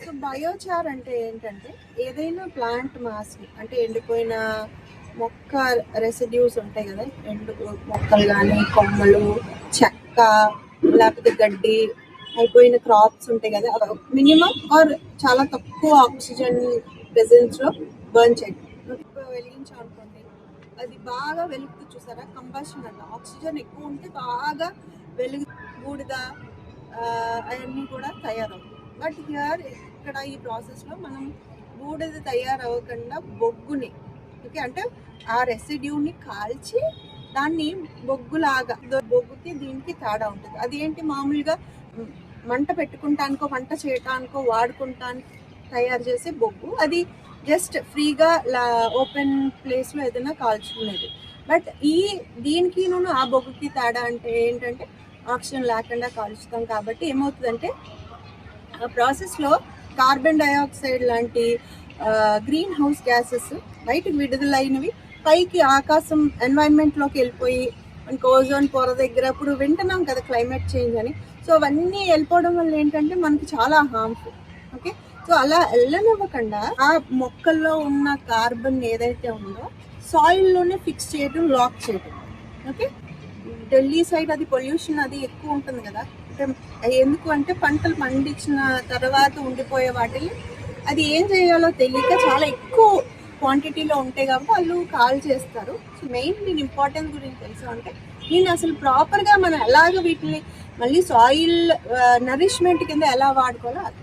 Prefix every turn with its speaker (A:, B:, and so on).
A: So biochar అంటే ఏంటంటే ఏదైనా ప్లాంట్ మాస్ అంటే ఎండిపోయిన మొక్క రెసిడ్యూస్ ఉంటాయి కదా ఎండు మొక్కలు కానీ కొమ్మలు చెక్క లేకపోతే గడ్డి అయిపోయిన క్రాప్స్ ఉంటాయి కదా మినిమం ఆర్ చాలా తక్కువ ఆక్సిజన్ ప్రెసెన్స్లో బర్న్ చేయండి. ఇప్పుడు అది బాగా వెలుగుతూ చూసారా? కంబషన్ అంట. ఆక్సిజన్ ఎక్కువ ఉంటే బాగా వెలుగు బూడిద అవన్నీ కూడా తయారవుతుంది బట్ హియర్ ఇక్కడ ఈ ప్రాసెస్లో మనం బూడిద తయారవ్వకుండా బొగ్గుని ఓకే అంటే ఆ రెసిడ్యూని కాల్చి దాన్ని బొగ్గులాగా బొగ్గుకి దీనికి తేడా ఉంటుంది. అది ఏంటి మామూలుగా మంట పెట్టుకుంటానికో వంట చేయటానికో వాడుకుంటానికి తయారు చేసే బొగ్గు. అది జస్ట్ ఫ్రీగా ఓపెన్ ప్లేస్లో ఏదైనా కాల్చుకునేది. బట్ ఈ దీనికి నూనె ఆ బొగ్గుకి తేడా అంటే ఏంటంటే ఆక్సిజన్ లేకుండా కాల్చుతాం కాబట్టి ఏమవుతుందంటే ఆ ప్రాసెస్లో కార్బన్ డైఆక్సైడ్ లాంటి గ్రీన్ హౌస్ గ్యాసెస్ బయటకు విడుదలైనవి. పైకి ఆకాశం ఎన్వైరన్మెంట్లోకి వెళ్ళిపోయి మనకి ఓజోన్ పొర దగ్గర ఇప్పుడు వింటున్నాం కదా క్లైమేట్ చేంజ్ అని. సో అవన్నీ వెళ్ళిపోవడం వల్ల ఏంటంటే మనకి చాలా హార్మ్ఫుల్ ఓకే? సో అలా వెళ్ళనివ్వకుండా ఆ మొక్కల్లో ఉన్న కార్బన్ ఏదైతే ఉందో సాయిల్లోనే ఫిక్స్ చేయడం లాక్ చేయడం ఓకే? ఢిల్లీ సైడ్ అది పొల్యూషన్ అది ఎక్కువ ఉంటుంది కదా. అంటే ఎందుకు అంటే పంటలు పండించిన తర్వాత ఉండిపోయే వాటిని అది ఏం చేయాలో తెలియక చాలా ఎక్కువ క్వాంటిటీలో ఉంటాయి కాబట్టి వాళ్ళు కాల్ చేస్తారు. సో మెయిన్ నేను ఇంపార్టెన్స్ గురించి తెలుసు అంటే నేను అసలు ప్రాపర్గా మనం ఎలాగ వీటిని మళ్ళీ సాయిల్ నరిష్మెంట్ uh, కింద ఎలా వాడుకోవాలో